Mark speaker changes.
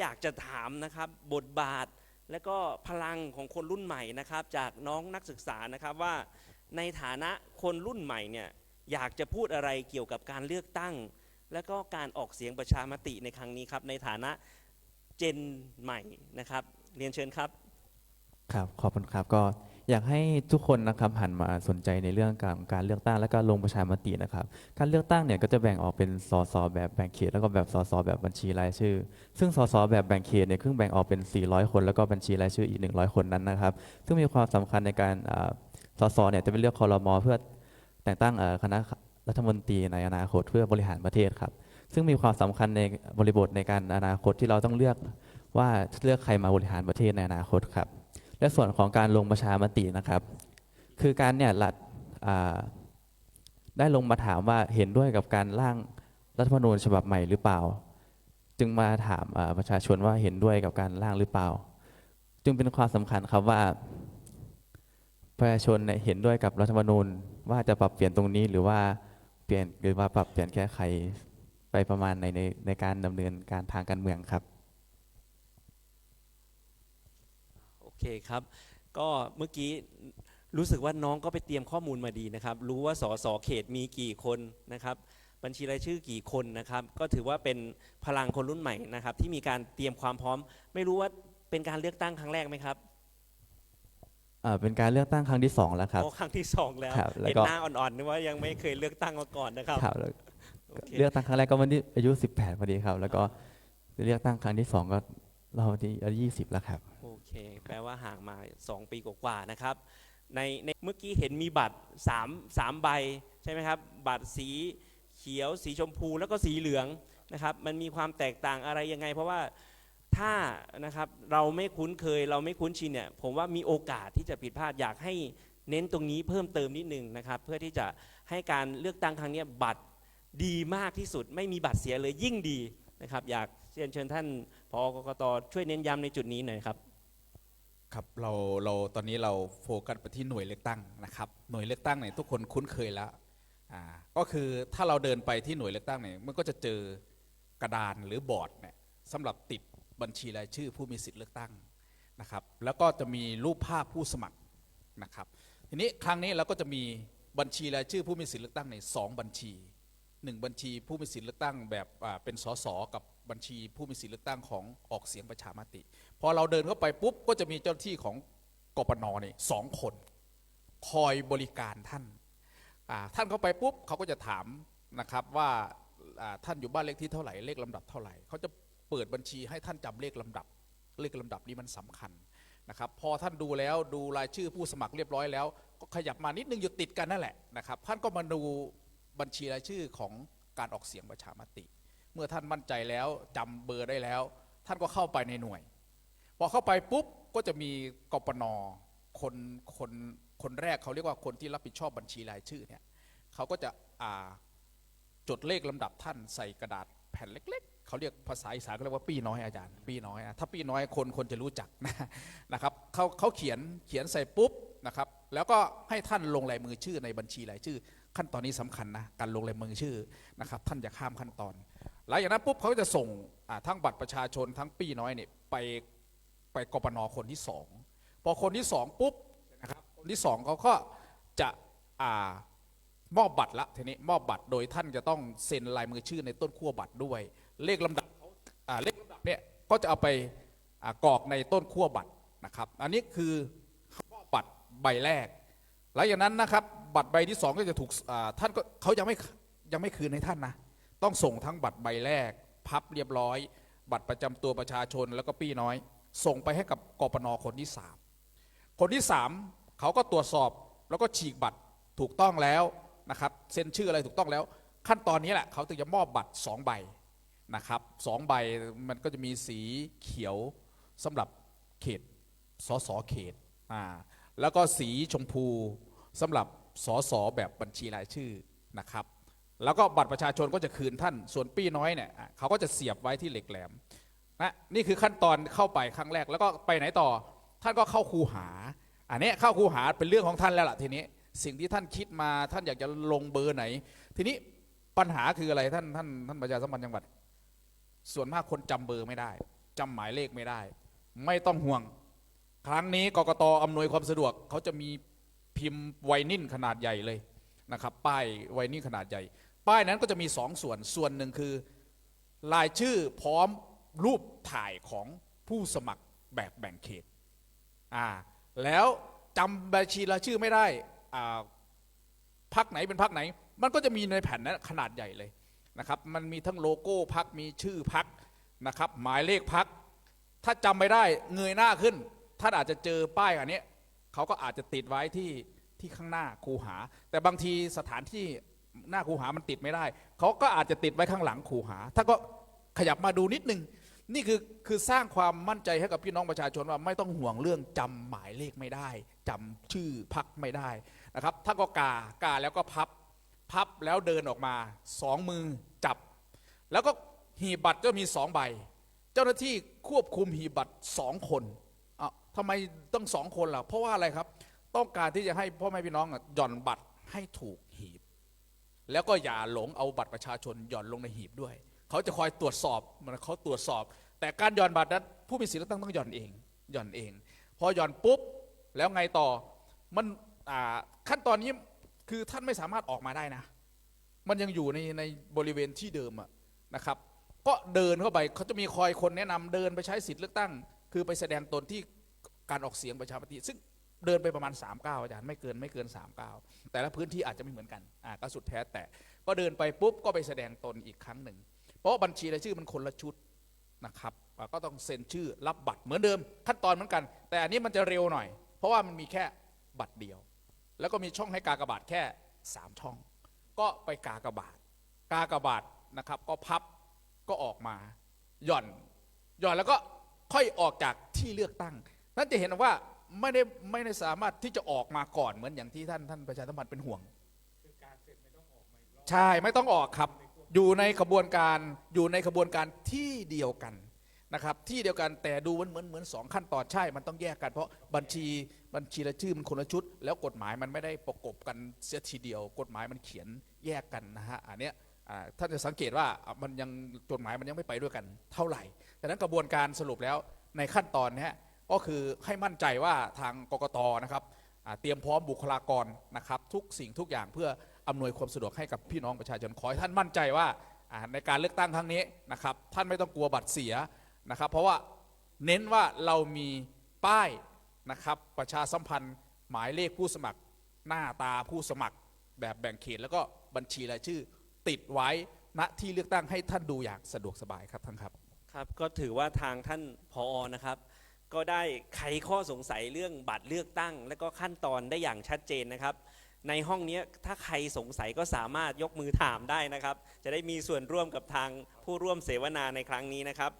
Speaker 1: อยากจะถามนะครับบทบาทและก็พลังของคนรุ่นใหม่นะครับ จากน้องนักศึกษานะครับว่าในฐานะคนรุ่นใหม่เนี่ยอยากจะพูดอะไรเกี่ยวกับการเลือกตั้ง และก็การออกเสียงประชามติในครั้งนี้ครับ ในฐานะเจนใหม่นะครับ เรียนเชิญครับ
Speaker 2: ครับขอบคุณครับก็ อยากให้ทุกคนนะครับหันมาสนใจในเรื่องการการเลือกตั้งและก็ลงประชามตินะครับ การเลือกตั้งเนี่ยก็จะแบ่งออกเป็นสสแบบแบ่งเขตแล้วก็แบบสสแบบบัญชีรายชื่อ ซึ่งสสแบบแบ่งเขตเนี่ยครึ่งแบ่งออกเป็น 400 คน แล้วก็บัญชีรายชื่ออีก 100 คนนั้นนะครับ ซึ่งมีความสำคัญในการอ่าสสเนี่ยจะไปเลือกคอรมอเพื่อแต่งตั้งคณะรัฐมนตรีในอนาคตเพื่อบริหารประเทศครับ ซึ่งมีความสำคัญในบริบทในการอนาคตที่เราต้องเลือกว่าเลือกใครมาบริหารประเทศในอนาคตครับ และส่วนของการลงประชามตินะครับ คือการเนี่ยหลัดได้ลงมาถามว่าเห็นด้วยกับการร่างรัฐธรรมนูญฉบับใหม่หรือเปล่า จึงมาถามประชาชนว่าเห็นด้วยกับการร่างหรือเปล่า จึงเป็นความสำคัญครับว่าประชาชนเนี่ยเห็นด้วยกับรัฐธรรมนูญว่าจะปรับเปลี่ยนตรงนี้หรือว่าเปลี่ยนหรือว่าปรับเปลี่ยนแก้ไขไปประมาณในในในการดำเนินการทางการเมืองครับ
Speaker 1: โอ เคครับ ก็เมื่อกี้รู้สึกว่าน้องก็ไปเตรียมข้อมูลมาดีนะครับ รู้ว่าสสเขตมีกี่คนนะครับ บัญชีรายชื่อกี่คนนะครับ ก็ถือว่าเป็นพลังคนรุ่นใหม่นะครับ ที่มีการเตรียมความพร้อม ไม่รู้ว่าเป็นการเลือกตั้งครั้งแรกไหมครับ
Speaker 2: อ่าเป็นการเลือกตั้งครั้งที่สองแล้วครับ
Speaker 1: โอ้ครั้งที่สองแล้ว
Speaker 2: ครับแล้ว
Speaker 1: เห็น
Speaker 2: ก็
Speaker 1: หน้าอ่อนๆนึกว่ายังไม่เคยเลือกตั้งมาก่อนนะครับ
Speaker 2: ครับแล้ว
Speaker 1: โอเค
Speaker 2: เลือกตั้งครั้งแรกก็วันที่อายุ 18พอดีครับ แล้วก็เลือกตั้งครั้งที่สองก็ เราที่อายุ20แล้วครับ
Speaker 1: โอเค แปลว่าห่างมา 2 ปีกว่าๆนะครับ ในในเมื่อกี้เห็นมีบัตร3 3ใบใช่ไหมครับ บัตรสีเขียว สีชมพูแล้วก็สีเหลืองนะครับ มันมีความแตกต่างอะไรยังไง เพราะว่าถ้านะครับเราไม่คุ้นเคย เราไม่คุ้นชินเนี่ย ผมว่ามีโอกาสที่จะผิดพลาดอยากให้เน้นตรงนี้เพิ่มเติมนิดนึงนะครับ เพื่อที่จะให้การเลือกตั้งครั้งนี้บัตรดีมากที่สุด ไม่มีบัตรเสียเลยยิ่งดีนะครับ อยาก เรียนเชิญท่านพอกกตช่วยเน้นย้ำในจุดนี้หน่อยครับ
Speaker 3: ครับเราเราตอนนี้เราโฟกัสไปที่หน่วยเลือกตั้งนะครับ หน่วยเลือกตั้งเนี่ยทุกคนคุ้นเคยแล้วอ่าก็คือถ้าเราเดินไปที่หน่วยเลือกตั้งเนี่ยมันก็จะเจอกระดานหรือบอร์ดเนี่ยสำหรับติดบัญชีรายชื่อผู้มีสิทธิ์เลือกตั้งนะครับแล้วก็จะมีรูปภาพผู้สมัครนะครับทีนี้ครั้งนี้เราก็จะมีบัญชีรายชื่อผู้มีสิทธิ์เลือกตั้งในสองบัญชี หนึ่งบัญชีผู้มีสิทธิ์เลือกตั้งแบบเป็นสสกับบัญชีผู้มีสิทธิ์เลือกตั้งของออกเสียงประชามติ พอเราเดินเข้าไปปุ๊บก็จะมีเจ้าหน้าที่ของกปนนี่สองคน คอยบริการท่านท่านเข้าไปปุ๊บเขาก็จะถามนะครับว่าท่านอยู่บ้านเลขที่เท่าไหร่เลขลำดับเท่าไหร่เขาจะเปิดบัญชีให้ท่านจำเลขลำดับ เลขลำดับนี้มันสำคัญนะครับพอท่านดูแล้วดูรายชื่อผู้สมัครเรียบร้อยแล้ว ก็ขยับมานิดนึงอยู่ติดกันนั่นแหละนะครับท่านก็มาดู บัญชีรายชื่อของการออกเสียงประชามติ เมื่อท่านมั่นใจแล้วจำเบอร์ได้แล้ว ท่านก็เข้าไปในหน่วย พอเข้าไปปุ๊บก็จะมีกปนคนคนคนแรกเขาเรียกว่าคนที่รับผิดชอบบัญชีรายชื่อเนี่ยเขาก็จะอ่าจดเลขลำดับท่านใส่กระดาษแผ่นเล็ก ๆ เขาเรียกภาษาอีสานเขาเรียกว่าปีน้อยอาจารย์ ปีน้อยนะถ้าปีน้อยคนคนจะรู้จักนะนะครับเขาเขาเขียนเขียนใส่ปุ๊บนะครับ แล้วก็ให้ท่านลงลายมือชื่อในบัญชีรายชื่อ ขั้นตอนนี้สำคัญนะการลงลายมือชื่อนะครับท่านอย่าข้ามขั้นตอน หลังจากนั้นปุ๊บเขาก็จะส่งทั้งบัตรประชาชนทั้งปี้น้อยเนี่ยไปไปกปนคนที่สองพอคนที่สองปุ๊บนะครับคนที่สองเขาก็จะอ่ามอบบัตรละทีนี้มอบบัตรโดยท่านจะต้องเซ็นลายมือชื่อในต้นขั้วบัตรด้วย เลขลำดับเลขลำดับเนี่ยก็จะเอาไปอกรอกในต้นขั้วบัตรนะครับ อันนี้คือ ใบแรก หลังจากนั้นนะครับบัตรใบที่สองก็จะถูกท่านก็เขายังไม่ยังไม่คืนให้ท่านนะต้องส่งทั้งบัตรใบแรก พับเรียบร้อย บัตรประจำตัวประชาชนแล้วก็ปี้น้อย ส่งไปให้กับกปนคนที่สามคนที่สามเขาก็ตรวจสอบแล้วก็ฉีกบัตรถูกต้องแล้วนะครับเซ็นชื่ออะไรถูกต้องแล้ว ขั้นตอนนี้แหละเขาถึงจะมอบบัตรสองใบนะครับสองใบมันก็จะมีสีเขียวสำหรับเขตสสเขตอ่า แล้วก็สีชมพูสำหรับสสแบบบัญชีรายชื่อนะครับ แล้วก็บัตรประชาชนก็จะคืนท่านส่วนปี้น้อยเนี่ยเขาก็จะเสียบไว้ที่เหล็กแหลมนะนี่คือขั้นตอนเข้าไปครั้งแรกแล้วก็ไปไหนต่อ ท่านก็เข้าคูหา อันนี้เข้าคูหาเป็นเรื่องของท่านแล้วล่ะทีนี้สิ่งที่ท่านคิดมาท่านอยากจะลงเบอร์ไหน ทีนี้ปัญหาคืออะไรท่านท่านท่านประชาสัมพันธ์จังหวัด ส่วนมากคนจำเบอร์ไม่ได้จำหมายเลขไม่ได้ ไม่ต้องห่วง ครั้งนี้กกตอำนวยความสะดวกเขาจะมีพิมพ์ไวนิลขนาดใหญ่เลยนะครับป้ายไวนิลขนาดใหญ่ ป้ายนั้นก็จะมีสองส่วนส่วนหนึ่งคือรายชื่อพร้อมรูปถ่ายของผู้สมัครแบบแบ่งเขตอ่าแล้วจำบัญชีรายชื่อไม่ได้อ่าพักไหนเป็นพักไหน มันก็จะมีในแผ่นนั้นขนาดใหญ่เลยนะครับมันมีทั้งโลโก้พักมีชื่อพักนะครับหมายเลขพักถ้าจำไม่ได้เงยหน้าขึ้น ท่านอาจจะเจอป้ายอันนี้เขาก็อาจจะติดไว้ที่ที่ข้างหน้าคูหา แต่บางทีสถานที่หน้าคูหามันติดไม่ได้ เขาก็อาจจะติดไว้ข้างหลังคูหาถ้านก็ขยับมาดูนิดนึง นี่คือคือสร้างความมั่นใจให้กับพี่น้องประชาชนว่าไม่ต้องห่วงเรื่องจำหมายเลขไม่ได้จำชื่อพักไม่ได้นะครับท่านก็กากาแล้วก็พับพับแล้วเดินออกมาสองมือจับ แล้วก็หีบบัตรก็มีสองใบ เจ้าหน้าที่ควบคุมหีบบัตรสองคน ทำไมต้องสองคนล่ะ เพราะว่าอะไรครับ ต้องการที่จะให้พ่อแม่พี่น้องหย่อนบัตรให้ถูกหีบ แล้วก็อย่าหลงเอาบัตรประชาชนหย่อนลงในหีบด้วย เขาจะคอยตรวจสอบมันเขาตรวจสอบ แต่การหย่อนบัตรนั้นผู้มีสิทธิ์เลือกตั้งต้องหย่อนเองหย่อนเองพอหย่อนปุ๊บแล้วไงต่อมันขั้นตอนนี้คือท่านไม่สามารถออกมาได้นะ มันยังอยู่ในในบริเวณที่เดิมอะนะครับ ก็เดินเข้าไปเขาจะมีคอยคนแนะนำเดินไปใช้สิทธิ์เลือกตั้ง คือไปแสดงตนที่ การออกเสียงประชามติ ซึ่งเดินไปประมาณ3ก้าวอาจารย์ไม่เกินไม่เกิน3ก้าวแต่ละพื้นที่อาจจะไม่เหมือนกันอ่าก็สุดแท้แต่ก็เดินไปปุ๊บก็ไปแสดงตนอีกครั้งหนึ่ง เพราะบัญชีรายชื่อมันคนละชุดนะครับก็ต้องเซ็นชื่อรับบัตรเหมือนเดิม ขั้นตอนเหมือนกัน แต่อันนี้มันจะเร็วหน่อย เพราะว่ามันมีแค่บัตรเดียว แล้วก็มีช่องให้กากบาทแค่ 3 ช่อง ก็ไปกากบาทกากบาทนะครับ ก็พับก็ออกมาหย่อนหย่อนแล้วก็ค่อยออกจากที่เลือกตั้ง นั่นจะเห็นว่าไม่ได้ไม่ได้สามารถที่จะออกมาก่อนเหมือนอย่างที่ท่านท่านประชาสัมพันธ์เป็นห่วงใช่ไม่ต้องออกครับ อยู่ในขบวนการอยู่ในขบวนการที่เดียวกันนะครับ ที่เดียวกันแต่ดูเหมือนเหมือนเหมือนสองขั้นตอนใช่ มันต้องแยกกันเพราะบัญชีบัญชีรายชื่อมันคนละชุด แล้วกฎหมายมันไม่ได้ประกบกันเสียทีเดียว กฎหมายมันเขียนแยกกันนะฮะอันเนี้ยอ่าท่านจะสังเกตว่าอะมันยังกฎหมายมันยังไม่ไปด้วยกันเท่าไหร่ดังนั้นกระบวนการสรุปแล้วในขั้นตอนเนี้ย ก็คือให้มั่นใจว่าทางกกตนะครับเตรียมพร้อมบุคลากรนะครับ ทุกสิ่งทุกอย่างเพื่ออำนวยความสะดวกให้กับพี่น้องประชาชนขอให้ท่านมั่นใจว่าในการเลือกตั้งครั้งนี้นะครับ ท่านไม่ต้องกลัวบัตรเสียนะครับ เพราะว่าเน้นว่าเรามีป้ายนะครับ ประชาสัมพันธ์หมายเลขผู้สมัคร หน้าตาผู้สมัคร แบบแบ่งเขตแล้วก็บัญชีรายชื่อ ติดไว้ณที่เลือกตั้งให้ท่านดูอย่างสะดวกสบายครับท่านครับ
Speaker 1: ครับ ก็ถือว่าทางท่านผอนะครับ ก็ได้ไขข้อสงสัยเรื่องบัตรเลือกตั้ง และก็ขั้นตอนได้อย่างชัดเจนนะครับ ในห้องนี้ถ้าใครสงสัยก็สามารถยกมือถามได้นะครับ จะได้มีส่วนร่วมกับทางผู้ร่วมเสวนาในครั้งนี้นะครับ